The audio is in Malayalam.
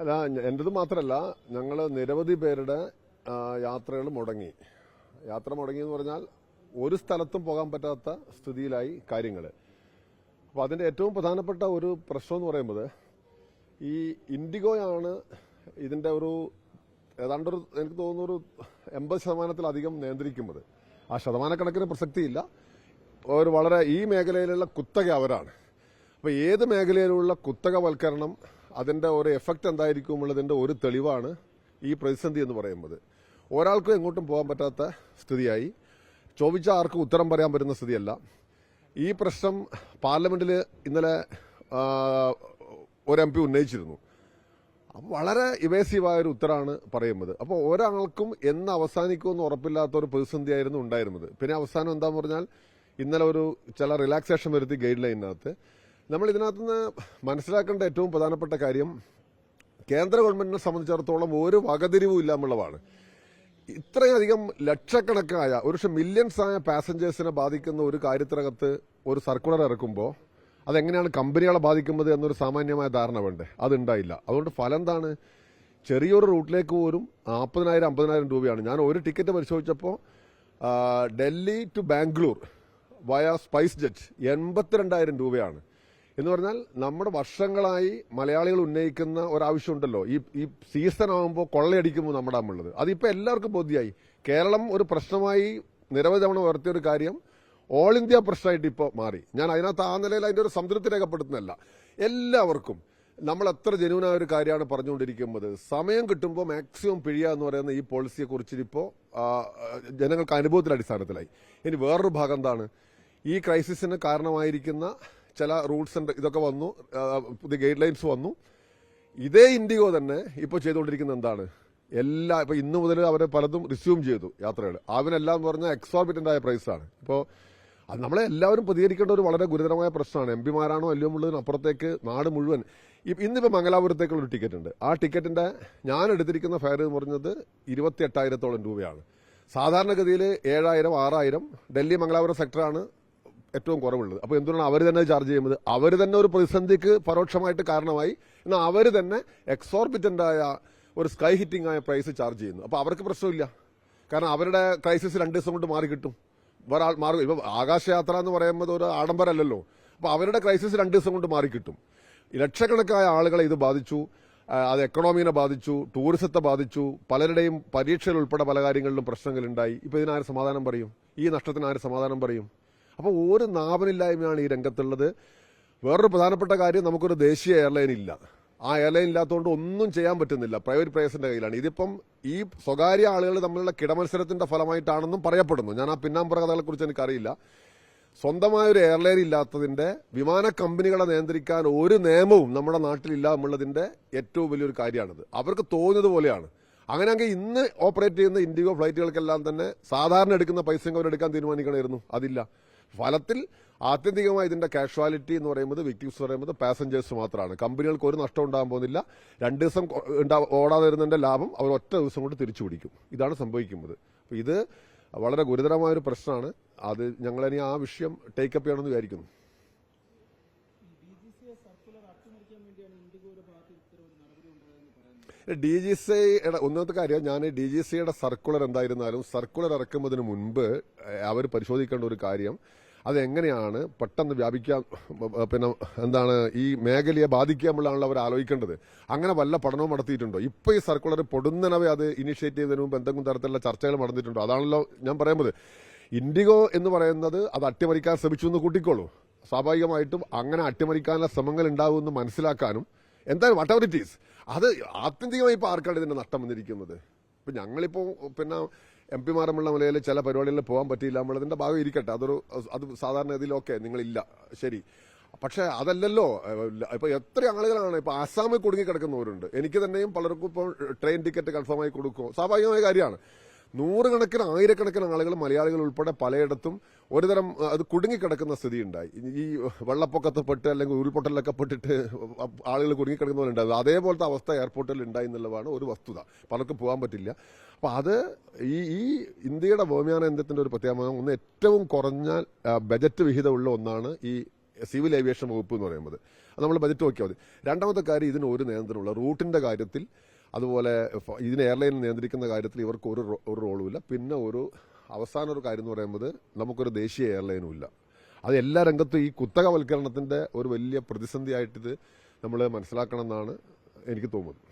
അല്ല എന്റെത് മാത്രമല്ല ഞങ്ങൾ നിരവധി പേരുടെ യാത്രകൾ മുടങ്ങി. യാത്ര മുടങ്ങി എന്ന് പറഞ്ഞാൽ ഒരു സ്ഥലത്തും പോകാൻ പറ്റാത്ത സ്ഥിതിയിലായി കാര്യങ്ങൾ അപ്പോൾ അതിന്റെ ഏറ്റവും പ്രധാനപ്പെട്ട ഒരു പ്രശ്നം എന്ന് പറയുമ്പോൾ ഈ ഇൻഡിഗോയാണ് ഇതിന്റെ ഒരു ഏതാണ്ടൊരു എനിക്ക് തോന്നുന്നു ഒരു എൺപത് ശതമാനത്തിലധികം നിയന്ത്രിക്കുന്നത്. ആ ശതമാനക്കണക്കിന് പ്രസക്തിയില്ല. ഒരു വളരെ ഈ മേഖലയിലുള്ള കുത്തക അവരാണ്. അപ്പോൾ ഏത് മേഖലയിലുള്ള കുത്തകവൽക്കരണം അതിന്റെ ഒരു എഫക്റ്റ് എന്തായിരിക്കും എന്നുള്ളതിന്റെ ഒരു തെളിവാണ് ഈ പ്രതിസന്ധി എന്ന് പറയുന്നത്. ഒരാൾക്കും എങ്ങോട്ടും പോകാൻ പറ്റാത്ത സ്ഥിതിയായി. ചോദിച്ച ആർക്കും ഉത്തരം പറയാൻ പറ്റുന്ന സ്ഥിതിയല്ല. ഈ പ്രശ്നം പാർലമെന്റിൽ ഇന്നലെ ഒരു എം പി ഉന്നയിച്ചിരുന്നു. വളരെ ഇവേസീവായ ഒരു ഉത്തരമാണ് പറയുന്നത്. അപ്പോൾ ഒരാൾക്കും എന്ന് അവസാനിക്കുമെന്ന് ഉറപ്പില്ലാത്ത ഒരു പ്രതിസന്ധിയായിരുന്നു ഉണ്ടായിരുന്നത്. പിന്നെ അവസാനം എന്താന്ന് പറഞ്ഞാൽ ഇന്നലെ ഒരു ചില റിലാക്സേഷൻ വരുത്തി ഗൈഡ് ലൈനിനകത്ത് നമ്മൾ ഇതിനകത്ത് നിന്ന് മനസ്സിലാക്കേണ്ട ഏറ്റവും പ്രധാനപ്പെട്ട കാര്യം കേന്ദ്ര ഗവൺമെന്റിനെ സംബന്ധിച്ചിടത്തോളം ഒരു വകതിരിവും ഇല്ല എന്നുള്ളതാണ് ഇത്രയധികം ലക്ഷക്കണക്കായ ഒരു പക്ഷെ മില്യൺസ് ആയ പാസഞ്ചേഴ്സിനെ ബാധിക്കുന്ന ഒരു കാര്യത്തിനകത്ത് ഒരു സർക്കുലർ ഇറക്കുമ്പോൾ അതെങ്ങനെയാണ് കമ്പനികളെ ബാധിക്കുന്നത് എന്നൊരു സാമാന്യമായ ധാരണ വേണ്ടേ? അതുണ്ടായില്ല. അതുകൊണ്ട് ഫലം എന്താണ് ചെറിയൊരു റൂട്ടിലേക്ക് പോലും നാൽപ്പതിനായിരം അമ്പതിനായിരം രൂപയാണ്. ഞാൻ ഒരു ടിക്കറ്റ് പരിശോധിച്ചപ്പോൾ ഡൽഹി ടു ബാംഗ്ലൂർ വയ സ്പൈസ് ജെറ്റ് എൺപത്തിരണ്ടായിരം രൂപയാണ്. എന്ന് പറഞ്ഞാൽ നമ്മുടെ വർഷങ്ങളായി മലയാളികൾ ഉന്നയിക്കുന്ന ഒരാവശ്യമുണ്ടല്ലോ. ഈ ഈ സീസൺ ആകുമ്പോൾ കൊള്ളയടിക്കുമ്പോൾ നമ്മുടെ അമ്മുള്ളത് അതിപ്പോൾ എല്ലാവർക്കും ബോധ്യമായി കേരളം ഒരു പ്രശ്നമായി നിരവധി തവണ ഉയർത്തിയ ഒരു കാര്യം ഓൾ ഇന്ത്യ പ്രശ്നമായിട്ട് ഇപ്പോൾ മാറി. ഞാൻ അതിനകത്ത് ആ നിലയിൽ അതിന്റെ ഒരു സംതൃപ്തി രേഖപ്പെടുത്തുന്നല്ല എല്ലാവർക്കും നമ്മൾ എത്ര ജനുവനായ ഒരു കാര്യമാണ് പറഞ്ഞുകൊണ്ടിരിക്കുന്നത്. സമയം കിട്ടുമ്പോൾ മാക്സിമം പിഴിയുക എന്ന് പറയുന്ന ഈ പോളിസിയെ കുറിച്ച് ജനങ്ങൾക്ക് അനുഭവത്തിന്റെ അടിസ്ഥാനത്തിലായി ഇനി വേറൊരു ഭാഗം എന്താണ്? ഈ ക്രൈസിസിന് കാരണമായിരിക്കുന്ന ചില റൂൾസ് ഉണ്ട്. ഇതൊക്കെ വന്നു. പുതിയ ഗൈഡ് ലൈൻസ് വന്നു. ഇതേ ഇൻഡിഗോ തന്നെ ഇപ്പോൾ ചെയ്തുകൊണ്ടിരിക്കുന്നത് എന്താണ്? എല്ലാ ഇപ്പൊ ഇന്ന് മുതൽ അവരെ പലതും റിസ്യൂം ചെയ്തു യാത്രകൾ അവനെല്ലാം പറഞ്ഞാൽ എക്സോർബിറ്റന്റ് ആയ പ്രൈസാണ് ഇപ്പോൾ അത് നമ്മളെ എല്ലാവരും പ്രതികരിക്കേണ്ട ഒരു വളരെ ഗുരുതരമായ പ്രശ്നമാണ്. എം പിമാരാണോ അല്ലയോ അപ്പുറത്തേക്ക് നാട് മുഴുവൻ ഇന്നിപ്പോൾ മംഗലാപുരത്തേക്കുള്ള ഒരു ടിക്കറ്റ് ഉണ്ട്. ആ ടിക്കറ്റിന്റെ ഞാൻ എടുത്തിരിക്കുന്ന ഫെയർ എന്ന് പറഞ്ഞത് ഇരുപത്തി എട്ടായിരത്തോളം രൂപയാണ്. സാധാരണഗതിയിൽ ഏഴായിരം ആറായിരം. ഡൽഹി മംഗലാപുരം സെക്ടറാണ് ഏറ്റവും കുറവുള്ളത്. അപ്പോൾ എന്തുകൊണ്ടാണ് അവർ തന്നെ ചാർജ് ചെയ്യുന്നത്? അവർ തന്നെ ഒരു പ്രതിസന്ധിക്ക് പരോക്ഷമായിട്ട് കാരണമായി. എന്നാൽ അവർ തന്നെ എക്സോർബിറ്റന്റായ ഒരു സ്കൈ ഹിറ്റിംഗ് ആയ പ്രൈസ് ചാർജ് ചെയ്യുന്നു. അപ്പോൾ അവർക്ക് പ്രശ്നമില്ല. കാരണം അവരുടെ ക്രൈസിസ് രണ്ട് ദിവസം കൊണ്ട് മാറി കിട്ടും. ഒരാൾ മാറും ഇപ്പോൾ ആകാശയാത്ര എന്ന് പറയുന്നത് ഒരു ആഡംബരമല്ലല്ലോ അപ്പോൾ അവരുടെ ക്രൈസിസ് രണ്ട് ദിവസം കൊണ്ട് മാറി കിട്ടും. ലക്ഷക്കണക്കായ ആളുകളെ ഇത് ബാധിച്ചു. അത് എക്കണോമിനെ ബാധിച്ചു. ടൂറിസത്തെ ബാധിച്ചു. പലരുടെയും പരീക്ഷയിൽ ഉൾപ്പെടെ പല കാര്യങ്ങളിലും പ്രശ്നങ്ങളുണ്ടായി ഇപ്പോൾ ഇതിനാരും സമാധാനം പറയും? ഈ നഷ്ടത്തിന് ആര് സമാധാനം പറയും? അപ്പോൾ ഒരു നാവനില്ലായ്മയാണ് ഈ രംഗത്തുള്ളത്. വേറൊരു പ്രധാനപ്പെട്ട കാര്യം നമുക്കൊരു ദേശീയ എയർലൈൻ ഇല്ല. ആ എയർലൈൻ ഇല്ലാത്തതുകൊണ്ട് ഒന്നും ചെയ്യാൻ പറ്റുന്നില്ല. പ്രൈവറ്റ് പ്രൈസിന്റെ കയ്യിലാണ്. ഇതിപ്പം ഈ സ്വകാര്യ ആളുകൾ തമ്മിലുള്ള കിടമത്സരത്തിന്റെ ഫലമായിട്ടാണെന്നും പറയപ്പെടുന്നു. ഞാൻ ആ പിന്നാമ്പുറ കഥകളെ കുറിച്ച് എനിക്കറിയില്ല. സ്വന്തമായ ഒരു എയർലൈൻ ഇല്ലാത്തതിന്റെ വിമാന കമ്പനികളെ നിയന്ത്രിക്കാൻ ഒരു നിയമവും നമ്മുടെ നാട്ടിലില്ല എന്നുള്ളതിന്റെ ഏറ്റവും വലിയൊരു കാര്യമാണിത്. അവർക്ക് തോന്നിയത് പോലെയാണ്. അങ്ങനെയെങ്കിൽ ഇന്ന് ഓപ്പറേറ്റ് ചെയ്യുന്ന ഇൻഡിഗോ ഫ്ലൈറ്റുകൾക്കെല്ലാം തന്നെ സാധാരണ എടുക്കുന്ന പൈസ അവരെടുക്കാൻ തീരുമാനിക്കണമായിരുന്നു. അതില്ല. ഫലത്തിൽ ആത്യന്തികമായി ഇതിന്റെ കാഷ്വാലിറ്റി എന്ന് പറയുന്നത് വിക്ടിംസ് എന്ന് പറയുന്നത് പാസഞ്ചേഴ്സ് മാത്രമാണ്. കമ്പനികൾക്ക് ഒരു നഷ്ടം ഉണ്ടാകാൻ പോകുന്നില്ല. രണ്ട് ദിവസം ഓടാതെ വരുന്നതിന്റെ ലാഭം അവർ ഒറ്റ ദിവസം കൊണ്ട് തിരിച്ചു പിടിക്കും. ഇതാണ് സംഭവിക്കുന്നത്. ഇത് വളരെ ഗുരുതരമായ ഒരു പ്രശ്നമാണ്. അത് ഞങ്ങളിനി ആ വിഷയം ടേക്കപ്പ് ചെയ്യണമെന്ന് വിചാരിക്കുന്നു. ഡി ജി സി ഒന്നാമത്തെ കാര്യം ഞാൻ ഡി ജി സിയുടെ സർക്കുലർ എന്തായിരുന്നാലും സർക്കുലർ ഇറക്കുന്നതിന് മുൻപ് അവർ പരിശോധിക്കേണ്ട ഒരു കാര്യം അതെങ്ങനെയാണ് പെട്ടെന്ന് വ്യാപിക്കാൻ പിന്നെ എന്താണ് ഈ മേഖലയെ ബാധിക്കാമുള്ളതാണല്ലോ അവർ ആലോചിക്കേണ്ടത്. അങ്ങനെ വല്ല പഠനവും നടത്തിയിട്ടുണ്ടോ? ഇപ്പോൾ ഈ സർക്കുലർ പൊടുന്നനവേ അത് ഇനിഷ്യേറ്റ് ചെയ്യുന്നതിന് മുമ്പ് എന്തെങ്കിലും തരത്തിലുള്ള ചർച്ചകൾ നടന്നിട്ടുണ്ടോ? അതാണല്ലോ ഞാൻ പറയുന്നത് ഇൻഡിഗോ എന്ന് പറയുന്നത് അത് അട്ടിമറിക്കാൻ ശ്രമിച്ചു എന്ന് കൂട്ടിക്കോളൂ. സ്വാഭാവികമായിട്ടും അങ്ങനെ അട്ടിമറിക്കാനുള്ള ശ്രമങ്ങൾ ഉണ്ടാകുമെന്ന് മനസ്സിലാക്കാനും എന്തായാലും വാട്ട് എവർ ഇറ്റ് ഈസ് അത് ആത്യന്തികമായി ഇപ്പോൾ ആർക്കാണ് ഇതിന്റെ നഷ്ടം വന്നിരിക്കുന്നത്? ഇപ്പം ഞങ്ങളിപ്പോൾ പിന്നെ എം പിമാരുമുള്ള നിലയിൽ ചില പരിപാടികളിൽ പോകാൻ പറ്റിയില്ല നമ്മളതിന്റെ ഭാഗം ഇരിക്കട്ടെ അതൊരു അത് സാധാരണ ഇതിലൊക്കെ നിങ്ങളില്ല. ശരി. പക്ഷെ അതല്ലല്ലോ ഇപ്പൊ എത്ര ആളുകളാണ് ഇപ്പൊ ആസാമിൽ കുടുങ്ങി കിടക്കുന്നവരുണ്ട് എനിക്ക് തന്നെയും പലർക്കും ഇപ്പോൾ ട്രെയിൻ ടിക്കറ്റ് കൺഫേം ആയി കൊടുക്കും സ്വാഭാവികമായ കാര്യമാണ്. നൂറുകണക്കിന് ആയിരക്കണക്കിന് ആളുകൾ മലയാളികൾ ഉൾപ്പെടെ പലയിടത്തും ഒരുതരം അത് കുടുങ്ങിക്കിടക്കുന്ന സ്ഥിതി ഉണ്ടായി ഈ വെള്ളപ്പൊക്കത്തെ പെട്ട് അല്ലെങ്കിൽ ഉരുൾപൊട്ടലൊക്കെ പെട്ടിട്ട് ആളുകൾ കുടുങ്ങിക്കിടക്കുന്നവരുണ്ടായത് അതേപോലത്തെ അവസ്ഥ എയർപോർട്ടിൽ ഉണ്ടായി എന്നുള്ളതാണ് ഒരു വസ്തുത. പലർക്കും പോകാൻ പറ്റില്ല. അപ്പോൾ അത് ഈ ഈ ഇന്ത്യയുടെ വ്യോമയാന യന്ത്രത്തിന്റെ ഒരു പ്രത്യേകത ഒന്ന് ഏറ്റവും കുറഞ്ഞ ബജറ്റ് വിഹിതമുള്ള ഒന്നാണ് ഈ സിവിൽ ഏവിയേഷൻ വകുപ്പ് എന്ന് പറയുന്നത്. നമ്മൾ ബജറ്റ് നോക്കിയാൽ മതി. രണ്ടാമത്തെ കാര്യം ഇതിന് ഒരു നിയന്ത്രണമുള്ള റൂട്ടിന്റെ കാര്യത്തിൽ അതുപോലെ ഇതിന് എയർലൈൻ നിയന്ത്രിക്കുന്ന കാര്യത്തിൽ ഇവർക്ക് ഒരു ഒരു റോളും ഇല്ല. പിന്നെ ഒരു അവസാന ഒരു കാര്യം എന്ന് പറയുന്നത് നമുക്കൊരു ദേശീയ എയർലൈനും ഇല്ല. അത് എല്ലാ രംഗത്തും ഈ കുത്തകവൽക്കരണത്തിന്റെ ഒരു വലിയ പ്രതിസന്ധിയായിട്ടിത് നമ്മൾ മനസ്സിലാക്കണം എന്നാണ് എനിക്ക് തോന്നുന്നത്.